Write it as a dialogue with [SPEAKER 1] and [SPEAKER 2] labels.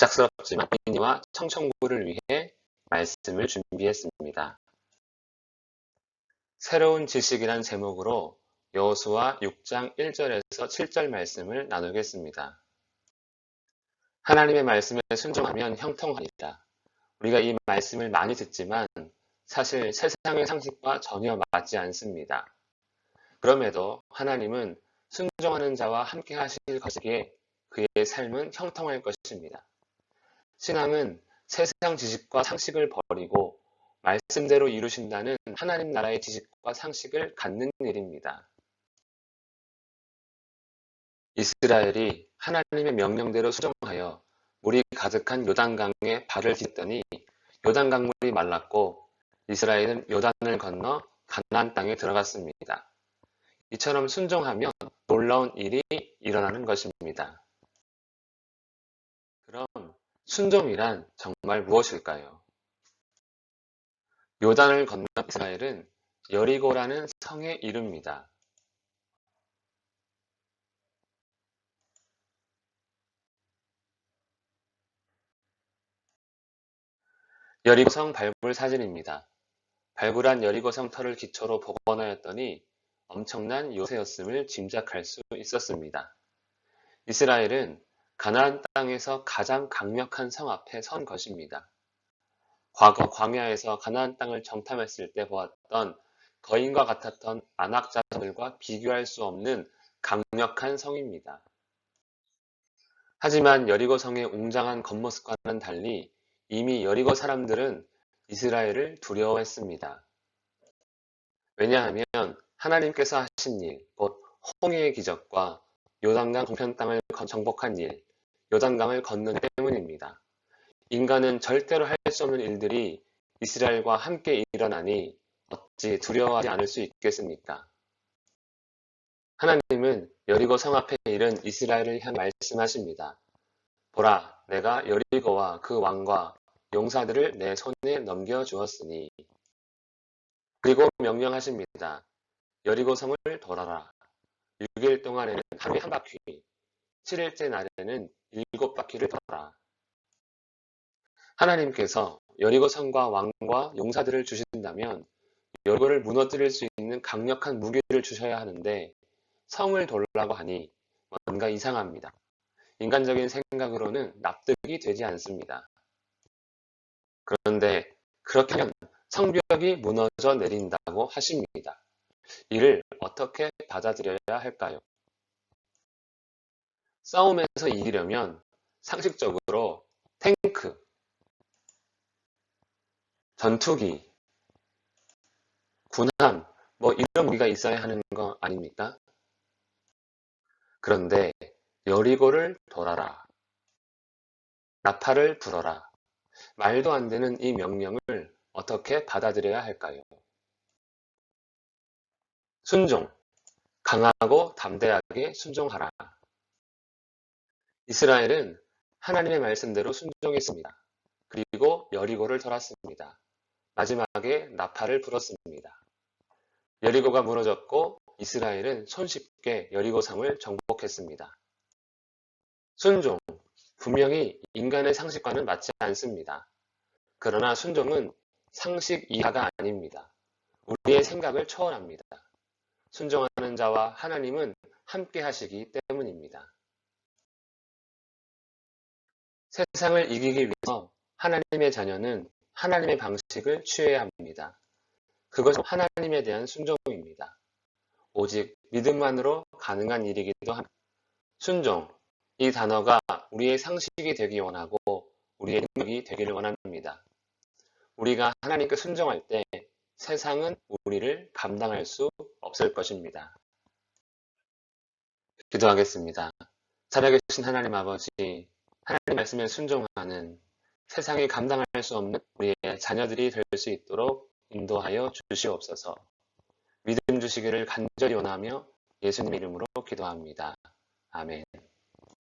[SPEAKER 1] 갑작스럽지만 어린이와 청청부를 위해 말씀을 준비했습니다. 새로운 지식이란 제목으로 여호수아 6장 1절에서 7절 말씀을 나누겠습니다. 하나님의 말씀에 순종하면 형통하리라. 우리가 이 말씀을 많이 듣지만 사실 세상의 상식과 전혀 맞지 않습니다. 그럼에도 하나님은 순종하는 자와 함께 하실 것이기에 그의 삶은 형통할 것입니다. 신앙은 세상 지식과 상식을 버리고 말씀대로 이루신다는 하나님 나라의 지식과 상식을 갖는 일입니다. 이스라엘이 하나님의 명령대로 수정하여 물이 가득한 요단강에 발을 딛더니 요단강 물이 말랐고 이스라엘은 요단을 건너 가나안 땅에 들어갔습니다. 이처럼 순종하면 놀라운 일이 일어나는 것입니다. 그럼 순종이란 정말 무엇일까요? 요단을 건너 이스라엘은 여리고라는 성에 이릅니다. 여리고성 발굴 사진입니다. 발굴한 여리고성 터를 기초로 복원하였더니 엄청난 요새였음을 짐작할 수 있었습니다. 이스라엘은 가나안 땅에서 가장 강력한 성 앞에 선 것입니다. 과거 광야에서 가나안 땅을 정탐했을 때 보았던 거인과 같았던 안악자들과 비교할 수 없는 강력한 성입니다. 하지만 여리고 성의 웅장한 겉모습과는 달리 이미 여리고 사람들은 이스라엘을 두려워했습니다. 왜냐하면 하나님께서 하신 일, 곧 홍해의 기적과 요단강 동편 땅을 정복한 일, 요단강을 건넌 때문입니다. 인간은 절대로 할 수 없는 일들이 이스라엘과 함께 일어나니 어찌 두려워하지 않을 수 있겠습니까? 하나님은 여리고 성 앞에 이른 이스라엘을 향해 말씀하십니다. 보라, 내가 여리고와 그 왕과 용사들을 내 손에 넘겨 주었으니 그리고 명령하십니다. 여리고 성을 돌아라. 6일 동안에는 하루에 한 바퀴, 7일째 날에는 일곱 바퀴를 돌아라. 하나님께서 여리고 성과 왕과 용사들을 주신다면 여리고를 무너뜨릴 수 있는 강력한 무기를 주셔야 하는데 성을 돌라고 하니 뭔가 이상합니다. 인간적인 생각으로는 납득이 되지 않습니다. 그런데 그렇게 하면 성벽이 무너져 내린다고 하십니다. 이를 어떻게 받아들여야 할까요? 싸움에서 이기려면 상식적으로 탱크, 전투기, 군함, 뭐 이런 무기가 있어야 하는 거 아닙니까? 그런데 여리고를 돌아라. 나팔을 불어라. 말도 안 되는 이 명령을 어떻게 받아들여야 할까요? 순종. 강하고 담대하게 순종하라. 이스라엘은 하나님의 말씀대로 순종했습니다. 그리고 여리고를 돌았습니다. 마지막에 나팔을 불었습니다. 여리고가 무너졌고 이스라엘은 손쉽게 여리고 성을 정복했습니다. 순종. 분명히 인간의 상식과는 맞지 않습니다. 그러나 순종은 상식 이하가 아닙니다. 우리의 생각을 초월합니다. 순종하는 자와 하나님은 함께 하시기 때문입니다. 세상을 이기기 위해서 하나님의 자녀는 하나님의 방식을 취해야 합니다. 그것은 하나님에 대한 순종입니다. 오직 믿음만으로 가능한 일이기도 합니다. 순종, 이 단어가 우리의 상식이 되기 원하고 우리의 능력이 되기를 원합니다. 우리가 하나님께 순종할 때 세상은 우리를 감당할 수 없을 것입니다. 기도하겠습니다. 살아계신 하나님 아버지, 하나님 말씀에 순종하는 세상이 감당할 수 없는 우리의 자녀들이 될 수 있도록 인도하여 주시옵소서. 믿음 주시기를 간절히 원하며 예수님 이름으로 기도합니다. 아멘.